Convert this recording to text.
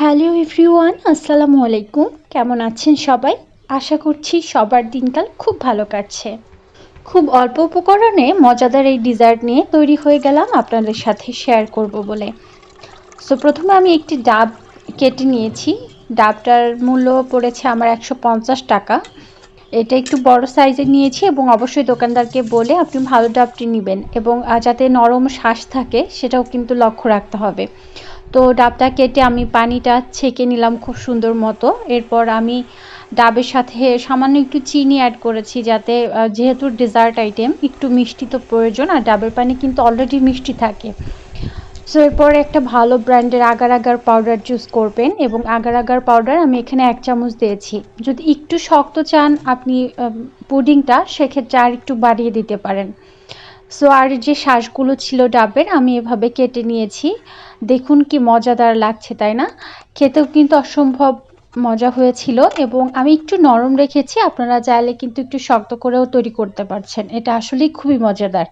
Hello everyone, আসসালামু আলাইকুম। কেমন আছেন সবাই? আশা করছি সবার দিনকাল খুব ভালো কাটছে। খুব অল্প উপকরণে মজাদার এই ডিজার্ট নিয়ে তৈরি হয়ে গেলাম আপনাদের সাথে শেয়ার করব বলে। সো প্রথমে আমি একটি ডাব কেটে নিয়েছি। ডাবটার মূল্য পড়েছে আমার একশো পঞ্চাশ টাকা। এটা একটু বড় সাইজের নিয়েছি এবং অবশ্যই দোকানদারকে বলে আপনি ভালো ডাবটি নেবেন এবং যাতে নরম শ্বাস থাকে সেটাও কিন্তু লক্ষ্য রাখতে হবে। তো ডাবটা কেটে আমি পানিটা ছেঁকে নিলাম খুব সুন্দর মতো। এরপর আমি ডাবের সাথে সামান্য একটু চিনি অ্যাড করেছি যাতে যেহেতু ডেজার্ট আইটেম একটু মিষ্টি তো প্রয়োজন আর ডাবের পানি কিন্তু অলরেডি মিষ্টি থাকে। সো এরপর একটা ভালো ব্র্যান্ডের আগার আগার পাউডার চুজ করবেন এবং আগার আগার পাউডার আমি এখানে এক চামচ দিয়েছি। যদি একটু শক্ত চান, আপনি পুডিংটা সেক্ষেত্রে আর একটু বাড়িয়ে দিতে পারেন। সো আর যে শ্বাসগুলো ছিল ডাবের, আমি এভাবে কেটে নিয়েছি। দেখুন কি মজাদার লাগছে, তাই না? খেতেও কিন্তু অসম্ভব মজা হয়েছিল এবং আমি একটু নরম রেখেছি, আপনারা চাইলে কিন্তু একটু শক্ত করেও তৈরি করতে পারছেন। এটা আসলেই খুবই মজাদার।